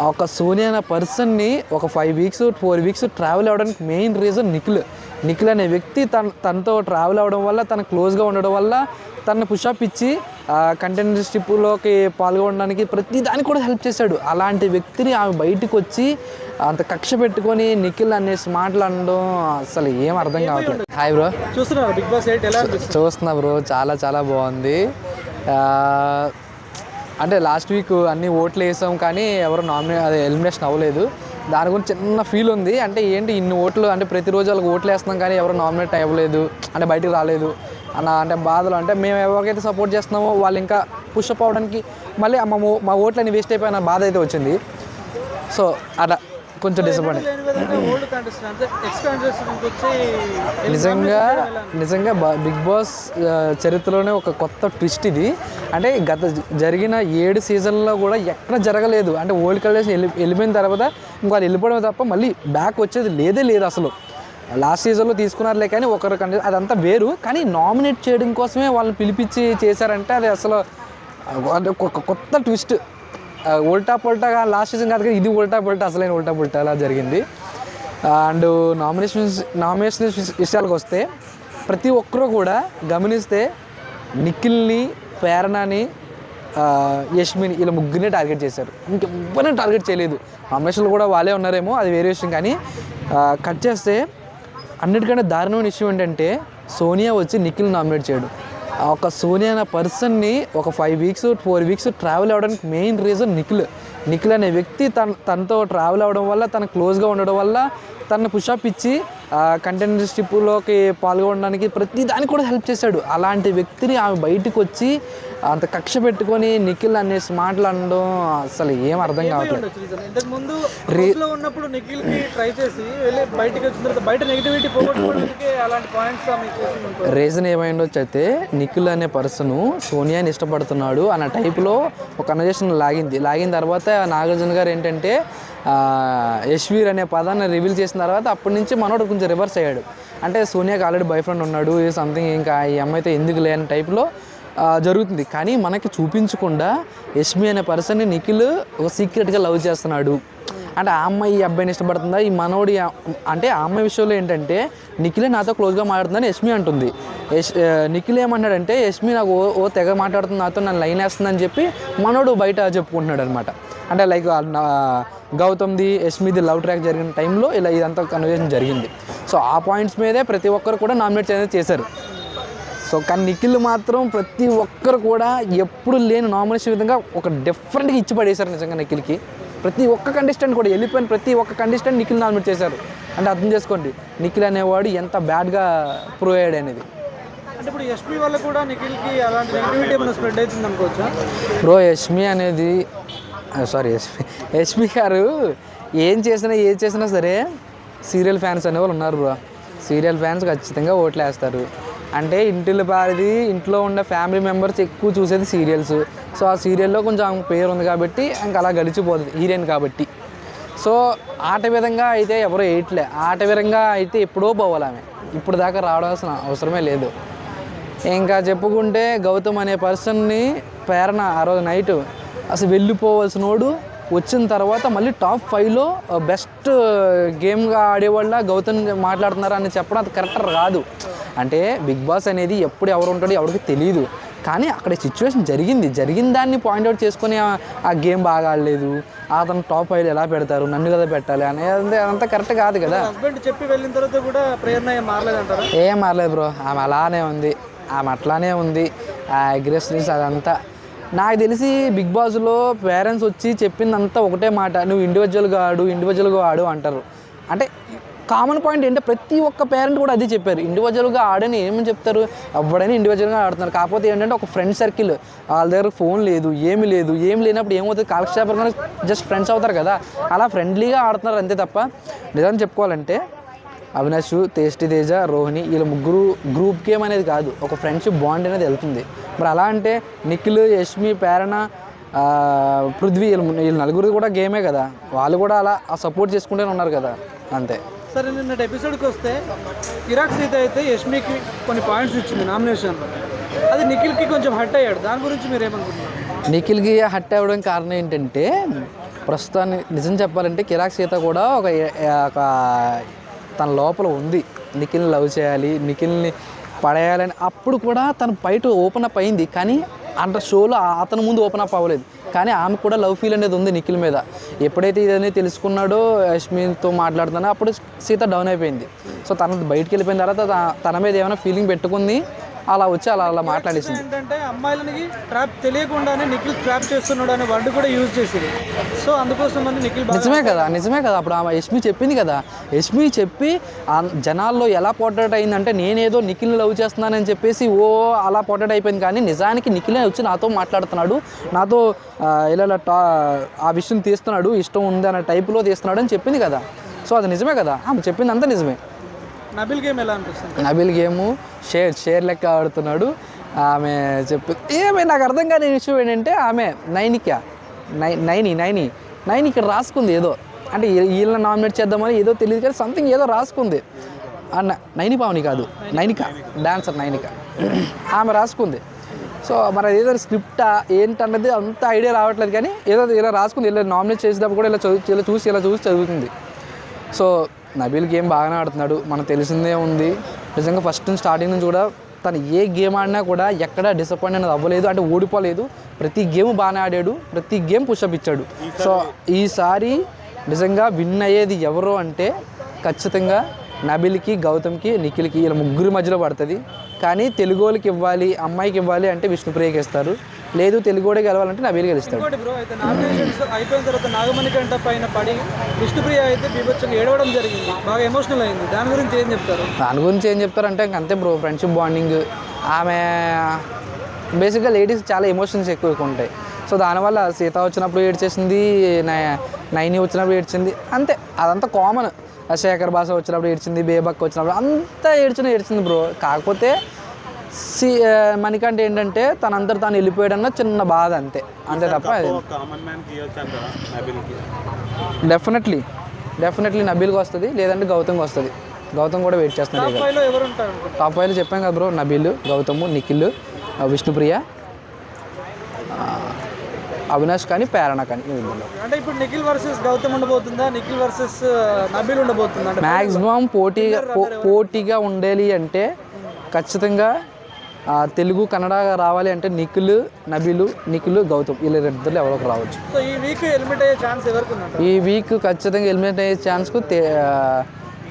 ఒక సోనియా అనే పర్సన్ని ఒక five weeks four weeks travel అవ్వడానికి మెయిన్ రీజన్ నిఖిల్. నిఖిల్ అనే వ్యక్తి తన తనతో ట్రావెల్ అవ్వడం వల్ల తన క్లోజ్గా ఉండడం వల్ల తనను పుషప్ ఇచ్చి కంటెంట్ స్ట్రిప్లోకి పాల్గొనడానికి ప్రతి దానికి కూడా హెల్ప్ చేశాడు. అలాంటి వ్యక్తిని ఆమె బయటికి వచ్చి అంత కక్ష పెట్టుకొని నిఖిల్ అనేసి మాట్లాడడం అసలు ఏం అర్థం కావట్లేదు. హాయ్ బ్రో చూస్తున్నారు బిగ్ బాస్ చూస్తున్నా బ్రో చాలా చాలా బాగుంది. అంటే లాస్ట్ వీక్ అన్ని ఓట్లు వేసాం కానీ ఎవరు నామినే అదే ఎలిమినేషన్ అవ్వలేదు. దాని గురించి చిన్న ఫీల్ ఉంది. అంటే ఏంటి ఇన్ని ఓట్లు? అంటే ప్రతిరోజు వాళ్ళకి ఓట్లు వేస్తున్నాం కానీ ఎవరు నామినేట్ అవ్వలేదు. అంటే బయటికి రాలేదు. అన్న అంటే బాధలు. అంటే మేము ఎవరికైతే సపోర్ట్ చేస్తున్నామో వాళ్ళు ఇంకా పుషప్ అవ్వడానికి మళ్ళీ మా మో- మా ఓట్లన్నీ వేస్ట్ అయిపోయిన బాధ అయితే వచ్చింది. సో అలా కొంచెం డిసప్పాయింట్ నిజంగా నిజంగా బిగ్ బాస్ చరిత్రలోనే ఒక కొత్త ట్విస్ట్ ఇది. అంటే గత జరిగిన ఏడు సీజన్లో కూడా ఎక్కడ జరగలేదు. అంటే ఓల్డ్ కలర్స్ వెళ్ళి వెళ్ళిపోయిన తర్వాత ఇంకో వాళ్ళు వెళ్ళిపోవడం తప్ప మళ్ళీ బ్యాక్ వచ్చేది లేదే లేదు అసలు. లాస్ట్ సీజన్లో తీసుకున్నారులే కానీ ఒకరు కంటే అదంతా వేరు. కానీ నామినేట్ చేయడం కోసమే వాళ్ళని పిలిపించి చేశారంటే అది అసలు కొత్త ట్విస్ట్ ఉల్టా పొల్టాగా లాస్ట్ సీజన్ కాదు కానీ ఇది ఉల్టా పొల్టా అసలైన ఉల్టా పొల్టా అలా జరిగింది. అండ్ నామినేషన్స్ నామినేషన్ విషయాలకు వస్తే ప్రతి ఒక్కరూ కూడా గమనిస్తే నిఖిల్ని ప్రేరణని యష్మిని ఇలా ముగ్గురినే టార్గెట్ చేశారు. ఇంకెవ్వరిని టార్గెట్ చేయలేదు. నామినేషన్లు కూడా వాళ్ళే ఉన్నారేమో అది వేరే విషయం కానీ కట్ చేస్తే అన్నిటికంటే దారుణమైన విషయం ఏంటంటే సోనియా వచ్చి నిఖిల్ నామినేట్ చేయడం. ఒక సోనియా అనే పర్సన్ని ఒక five weeks four weeks travel అవ్వడానికి మెయిన్ రీజన్ నిఖిల్. నిఖిల్ అనే వ్యక్తి తన తనతో ట్రావెల్ అవ్వడం వల్ల తన క్లోజ్గా ఉండడం వల్ల తనను పుషప్ ఇచ్చి కంటెంట్ స్ట్రిప్లోకి పాల్గొనడానికి ప్రతి దానికి కూడా హెల్ప్ చేశాడు. అలాంటి వ్యక్తిని ఆమె బయటికి వచ్చి అంత కక్ష పెట్టుకొని నిఖిల్ అనేసి మాట్లాడడం అసలు ఏం అర్థం కావట్లేదు. రీజన్ ఇంతకు ముందు లో ఉన్నప్పుడు నిఖిల్ ఏమైండొచ్చు అయితే అనే పర్సన్ సోనియాని ఇష్టపడుతున్నాడు అన్న టైప్లో ఒక కన్వర్జేషన్ లాగింది. లాగిన తర్వాత నాగార్జున గారు ఏంటంటే యశ్వీర్ అనే పదాన్ని రివీల్ చేసిన తర్వాత అప్పటి నుంచి మనోడు కొంచెం రివర్స్ అయ్యాడు. అంటే సోనియాకి ఆల్రెడీ బాయ్ ఫ్రెండ్ ఉన్నాడు సంథింగ్ ఇంకా ఈ అమ్మాయితో ఎందుకు లేని టైప్లో జరుగుతుంది. కానీ మనకి చూపించకుండా యష్మి అనే పర్సన్ని నిఖిల్ ఒక సీక్రెట్గా లవ్ చేస్తున్నాడు. అంటే ఆ అమ్మాయి ఈ అబ్బాయిని ఇష్టపడుతుందా? ఈ మనోడి అంటే ఆ అమ్మాయి విషయంలో ఏంటంటే నిఖిలే నాతో క్లోజ్గా మాట్లాడుతుందని యష్మి అంటుంది. యష్ నిఖిల్ ఏమన్నాడంటే యష్మి నాకు ఓ ఓ తెగ మాట్లాడుతుంది నాతో నన్ను లైన్ వేస్తుందని చెప్పి మనోడు బయట చెప్పుకుంటున్నాడు అనమాట అంటే లైక్ గౌతమ్ది యష్మిది లవ్ ట్రాక్ జరిగిన టైంలో ఇలా ఇదంతా కన్వర్జేషన్ జరిగింది. సో ఆ పాయింట్స్ మీదే ప్రతి ఒక్కరు కూడా నామినేట్ అనేది చేశారు. సో కానీ నిఖిల్ మాత్రం ప్రతి ఒక్కరు కూడా ఎప్పుడు లేని నామినేషన్ విధంగా ఒక డిఫరెంట్గా ఇచ్చి పడేశారు నిజంగా నిఖిల్కి. ప్రతి ఒక్క కంటెస్టెంట్ కూడా వెళ్ళిపోయిన ప్రతి ఒక్క కంటెస్టెంట్ నిఖిల్ నామినేట్ చేశారు. అంటే అర్థం చేసుకోండి నిఖిల్ అనేవాడు ఎంత బ్యాడ్గా ప్రూవ్ అయ్యాడు అనేది. అంటే ఇప్పుడు ఎస్పీ వల్ల కూడా నిఖిల్కి అలాంటి నెగిటివిటీ స్ప్రెడ్ అవుతుంది అనుకోవచ్చా బ్రో యష్మి అనేది సారీ యష్మి యష్మి గారు ఏం చేసినా ఏం చేసినా సరే సీరియల్ ఫ్యాన్స్ అనేవాళ్ళు ఉన్నారు బ్రో. సీరియల్ ఫ్యాన్స్ ఖచ్చితంగా ఓట్లు వేస్తారు అంటే ఇంటిలో పారిది ఇంట్లో ఉండే ఫ్యామిలీ మెంబర్స్ ఎక్కువ చూసేది సీరియల్స్. సో ఆ సీరియల్లో కొంచెం ఆమె పేరు ఉంది కాబట్టి ఇంకా అలా గడిచిపోతుంది హీరోయిన్ కాబట్టి. సో ఆట విధంగా అయితే ఎవరో వేయట్లే ఆట విధంగా అయితే ఎప్పుడో పోవాలి ఆమె. ఇప్పుడు దాకా రావాల్సిన అవసరమే లేదు. ఇంకా చెప్పుకుంటే గౌతమ్ అనే పర్సన్ని ప్రేరణ ఆ రోజు నైట్ అసలు వెళ్ళిపోవాల్సినోడు వచ్చిన తర్వాత మళ్ళీ టాప్ ఫైవ్లో బెస్ట్ గేమ్గా ఆడేవాళ్ళ గౌతమ్ మాట్లాడుతున్నారు అని చెప్పడం అది కరెక్ట్ కాదు అంటే బిగ్ బాస్ అనేది ఎప్పుడు ఎవరు ఉంటాడో ఎవరికి తెలియదు కానీ అక్కడ సిచ్యువేషన్ జరిగింది. జరిగిన దాన్ని పాయింట్అవుట్ చేసుకొని ఆ- గేమ్ బాగా ఆడలేదు. అతను టాప్ ఫైవ్ ఎలా పెడతారు? నన్ను కదా పెట్టాలి? అనేది అదంతా కరెక్ట్ కాదు కదా. చెప్పి వెళ్ళిన తర్వాత కూడా ప్రేరణ ఏం మారలేదు బ్రో. ఆమె అలానే ఉంది. ఆమె అట్లానే ఉంది. ఆ అగ్రెసివ్నెస్ అదంతా. నాకు తెలిసి బిగ్ బాస్లో పేరెంట్స్ వచ్చి చెప్పిందంతా ఒకటే మాట నువ్వు ఇండివిజువల్గా ఆడు ఇండివిజువల్గా ఆడు అంటారు. అంటే కామన్ పాయింట్ ఏంటంటే ప్రతి ఒక్క పేరెంట్ కూడా అదే చెప్పారు. ఇండివిజువల్గా ఆడని ఏమని చెప్తారు? ఎవడైనా ఇండివిజువల్గా ఆడుతున్నారు. కాకపోతే ఏంటంటే ఒక ఫ్రెండ్ సర్కిల్ వాళ్ళ దగ్గర ఫోన్ లేదు ఏమి లేదు ఏం లేనప్పుడు ఏమవుతుంది? కాలక్షేపంగా జస్ట్ ఫ్రెండ్స్ అవుతారు కదా. అలా ఫ్రెండ్లీగా ఆడుతున్నారు అంతే తప్ప నిజం చెప్పుకోవాలంటే అవినాష్ తేస్టి తేజ రోహిణి వీళ్ళ ముగ్గురు గ్రూప్ గేమ్ అనేది కాదు. ఒక ఫ్రెండ్షిప్ బాండ్ అనేది వెళ్తుంది. మరి అలా అంటే నిఖిల్ యష్మి ప్రేరణ పృథ్వీ వీళ్ళు వీళ్ళు నలుగురు కూడా గేమే కదా. వాళ్ళు కూడా అలా సపోర్ట్ చేసుకుంటూనే ఉన్నారు కదా. అంతే. సరే నిన్నటి ఎపిసోడ్కి వస్తే కిరాక్ సీత అయితే యష్మికి కొన్ని పాయింట్స్ ఇచ్చింది నామినేషన్ అది నిఖిల్కి కొంచెం హట్ అయ్యాడు. దాని గురించి మీరు ఏమనుకుంటున్నారు నిఖిల్కి హట్ అవ్వడం కారణం ఏంటంటే ప్రస్తుతాన్ని నిజం చెప్పాలంటే కిరాక్ సీత కూడా ఒక ఒక తన లోపల ఉంది. నిఖిల్ని లవ్ చేయాలి నిఖిల్ని పడేయాలని అప్పుడు కూడా తను బయట ఓపెన్ అప్ అయింది. కానీ అంత షోలో అతని ముందు ఓపెన్ అప్ అవ్వలేదు. కానీ ఆమె కూడా లవ్ ఫీల్ అనేది ఉంది నిఖిల్ మీద. ఎప్పుడైతే ఇదని తెలుసుకున్నాడో యష్మిన్తో మాట్లాడుతున్నా అప్పుడు సీత డౌన్ అయిపోయింది. సో తన బయటికి వెళ్ళిపోయిన తర్వాత తన మీద ఏమైనా ఫీలింగ్ పెట్టుకుంది? అలా వచ్చి అలా అలా మాట్లాడేసింది. ఏంటంటే అమ్మాయిలని ట్రాప్ తెలియకుండానే నిఖిల్ ట్రాప్ చేస్తున్నాడు అనే వర్డ్ కూడా యూజ్ చేసింది సో అందుకోసం అని నిఖిల్ నిజమే కదా నిజమే కదా. అప్పుడు ఆమె యష్మి చెప్పింది కదా. యష్మి చెప్పి ఆ జనాల్లో ఎలా పోర్ట్రేట్ అయిందంటే నేనేదో నిఖిల్ని లవ్ చేస్తున్నానని చెప్పేసి ఓ అలా పోర్ట్రేట్ అయిపోయింది. కానీ నిజానికి నిఖిలే వచ్చి నాతో మాట్లాడుతున్నాడు. నాతో ఇలా టా ఆ విషయం తీస్తున్నాడు. ఇష్టం ఉంది అనే టైపులో తీస్తున్నాడు అని చెప్పింది కదా. సో అది నిజమే కదా. ఆమె చెప్పింది అంతా నిజమే. నబిల్ గేమ్ ఎలా అనిపిస్తుంది? నబిల్ గేము షేర్ షేర్ లెక్క ఆడుతున్నాడు. ఆమె చెప్పి ఏమే నాకు అర్థం కాని విషయం ఏంటంటే ఆమె నైనిక నై నైని నైని. నైని ఇక్కడ రాసుకుంది ఏదో. అంటే వీళ్ళని నామినేట్ చేద్దామని ఏదో తెలియదు కానీ సంథింగ్ ఏదో రాసుకుంది. అన్న నైని పావని కాదు. నైనిక. డాన్సర్ నైనిక. ఆమె రాసుకుంది. సో మరి ఏదో స్క్రిప్టా ఏంటన్నది అంత ఐడియా రావట్లేదు కానీ ఏదో ఇలా రాసుకుంది. ఇలా నామినేట్ చేసేటప్పుడు కూడా ఇలా చదువు ఇలా చూసి ఇలా చూసి చదువుతుంది. సో నబీల్ గేమ్ బాగానే ఆడుతున్నాడు. మనకు తెలిసిందే ఉంది. నిజంగా ఫస్ట్ స్టార్టింగ్ నుంచి కూడా తను ఏ గేమ్ ఆడినా కూడా ఎక్కడ డిసప్పాయింట్ అనేది అవ్వలేదు. అంటే ఓడిపోలేదు. ప్రతి గేమ్ బాగానే ఆడాడు. ప్రతి గేమ్ పుషప్ ఇచ్చాడు. సో ఈసారి నిజంగా విన్ అయ్యేది ఎవరు అంటే ఖచ్చితంగా నబిల్కి గౌతమ్కి నిఖిల్కి ఇలా ముగ్గురి మధ్యలో పడుతుంది. కానీ తెలుగు వాళ్ళకి ఇవ్వాలి అమ్మాయికి ఇవ్వాలి అంటే విష్ణుప్రియకి ఇస్తారు. లేదు తెలుగు వాడికి గెలవాలంటే నబీల్ గెలుస్తాడు. బ్రో అయితే నామినేషన్స్ అయిపోయిన తర్వాత నాగమణి కంట పైన పడి విష్ణుప్రియ అయితే బీభత్సంగా ఏడవడం జరిగింది. బాగా ఎమోషనల్ అయింది. దాని గురించి ఏం చెప్తారు? దాని గురించి ఏం చెప్తారంటే ఇంక అంతే బ్రో ఫ్రెండ్షిప్ బాండింగ్ ఆమె బేసిక్గా లేడీస్ చాలా ఎమోషన్స్ ఎక్కువ ఉంటాయి. సో దానివల్ల సీత వచ్చినప్పుడు ఏడ్చేసింది నై- నైని వచ్చినప్పుడు ఏడ్చింది అంతే. అదంతా కామన్ శేఖర్ భాష వచ్చినప్పుడు ఏడ్చింది బేబక్ వచ్చినప్పుడు అంతా ఏడ్చిన ఏడ్చింది బ్రో. కాకపోతే సి మనకంటే ఏంటంటే తనంతట తాను వెళ్ళిపోయాడన్న చిన్న బాధ అంతే. అంతే తప్ప డెఫినెట్లీ డెఫినెట్లీ నబీల్కి? వస్తుంది లేదంటే గౌతమ్కి వస్తుంది. గౌతమ్ కూడా వెయిట్ చేస్తున్నాడు టాప్ ఇక. ఫైవ్లో ఎవరు ఉంటారు? అనుకుంటున్నారు? టాప్ ఫైవ్లో చెప్పాం కదా బ్రో నబీల్ గౌతమ్ నిఖిల్ విష్ణుప్రియ ఆ, అవినాష్ కానీ ప్రేరణ కానీ అంటే ఇప్పుడు నిఖిల్ వర్సెస్ గౌతమ్ ఉండబోతుందా? నిఖిల్ వర్సెస్ నబిల్ ఉండబోతుందా? మ్యాక్సిమం పోటీగా పో- పోటీగా ఉండాలి అంటే ఖచ్చితంగా తెలుగు కన్నడ రావాలి అంటే నిఖిల్ నబీలు నిఖిల్ గౌతమ్. వీళ్ళ ఇద్దరు ఎవరో ఒకరు రావచ్చు. సో ఈ వీక్ ఎలిమినేట్ అయ్యే ఛాన్స్ ఎవరికి ఈ వీక్ ఖచ్చితంగా ఎలిమినేట్ అయ్యే ఛాన్స్కు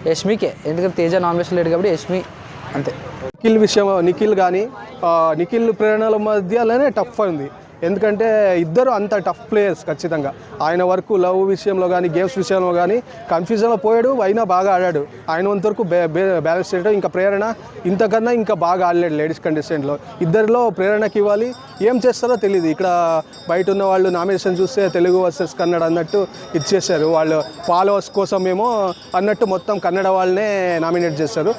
యష్మికే. ఎందుకంటే తేజ నామినేషన్ లేడు కాబట్టి యష్మి అంతే. నిఖిల్ విషయం నిఖిల్ కానీ నిఖిల్ ప్రేరణల మధ్యలోనే టఫ్ ఉంది. ఎందుకంటే ఇద్దరు అంత టఫ్ ప్లేయర్స్ ఖచ్చితంగా. ఆయన వరకు లవ్ విషయంలో కానీ గేమ్స్ విషయంలో కానీ కన్ఫ్యూజన్లో పోయాడు అయినా బాగా ఆడాడు. ఆయన వంతవరకు బ్యాలెన్స్ చేయడం ఇంకా ప్రేరణ ఇంతకన్నా ఇంకా బాగా ఆడలేడు లేడీస్ కంటెస్టెంట్లో ఇద్దరిలో ప్రేరణకి ఇవ్వాలి. ఏం చేస్తారో తెలియదు ఇక్కడ బయట ఉన్న వాళ్ళు నామినేషన్ చూస్తే తెలుగు వర్సెస్ కన్నడ అన్నట్టు ఇచ్చేసారు వాళ్ళు ఫాలోవర్స్ కోసమేమో అన్నట్టు మొత్తం కన్నడ వాళ్ళనే నామినేట్ చేస్తారు